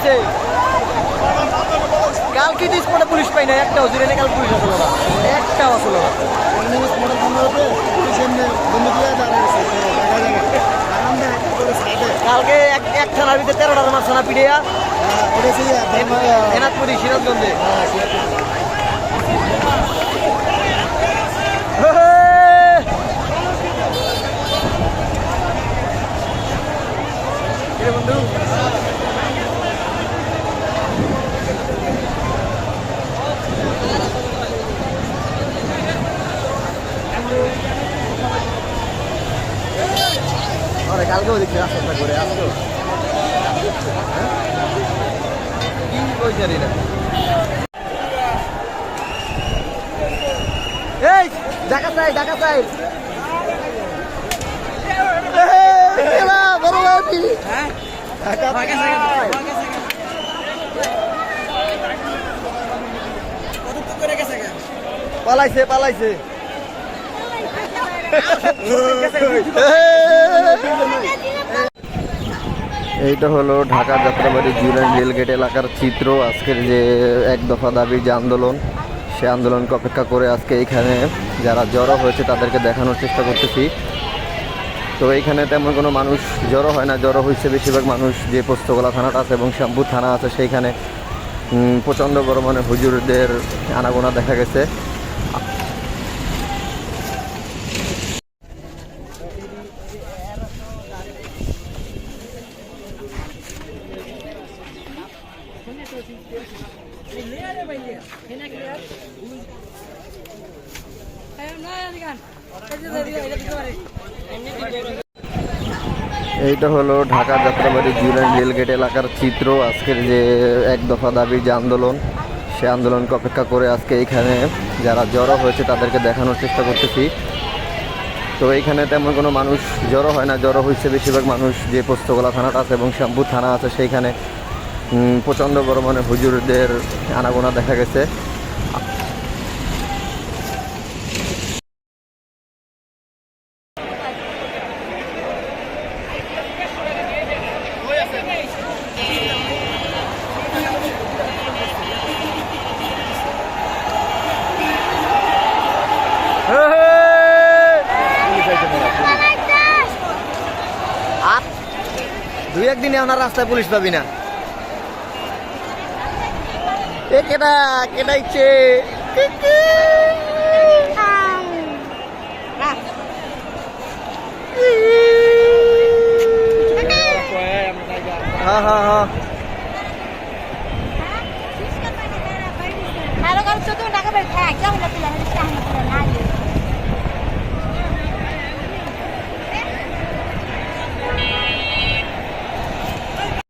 পালাইছে কালকে তো স্পটে পুলিশ পাই না একটাও জুড়ে কাল পুলিশ আসলো না। একটাও আসলো না। কালকে এক এক থানার ভিতরে তেরোটা মারছে না, পিড়িয়া? এনাথপুরি সিরাজগঞ্জে। বন্ধু কালকেও দেখছি রাস্তা করে আসতো কি কইছে রে এই ঢাকা চাই ঢাকা চাই বড় লাঠি। ঢাকা চাই। পালাইছে পালাইছে। এইটা হলো ঢাকা যাত্রাবাড়ি জুরাইন রেলগেট এলাকার চিত্র। আজকের যে এক দফা দাবির যে আন্দোলন, সে আন্দোলনকে অপেক্ষা করে আজকে এইখানে যারা জড়ো হয়েছে তাদেরকে দেখানোর চেষ্টা করতেছি। তো এইখানে তেমন কোনো মানুষ জড়ো হয় না, জড়ো হয়েছে বেশিরভাগ মানুষ যে পোস্তগোলা থানাটা আছে এবং শ্যামপুর থানা আছে, সেইখানে প্রচণ্ড পরিমাণে হুজুরদের আনাগোনা দেখা গেছে। এইটা হলো ঢাকা যাত্রাবাড়ি জুরাইন রেলগেট এলাকার চিত্র। আজকের যে এক দফা দাবির যে আন্দোলন, সে আন্দোলনকে অপেক্ষা করে আজকে এইখানে যারা জড়ো হয়েছে তাদেরকে দেখানোর চেষ্টা করতেছি। তো এইখানে তেমন কোনো মানুষ জড়ো হয় না, জড়ো হয়েছে বেশিরভাগ মানুষ যে পোস্তগোলা থানাটা আছে এবং শ্যামপুর থানা আছে, সেইখানে প্রচণ্ড পরিমাণে হুজুরদের আনাগোনা দেখা গেছে। দুই একদিনে আপনার রাস্তায় পুলিশ পাবি না। Thế cái này, cái này chê. Cái cái. À. À. Ha ha ha. Halo kamu sudah nak bertanya, jangan lebih lagi.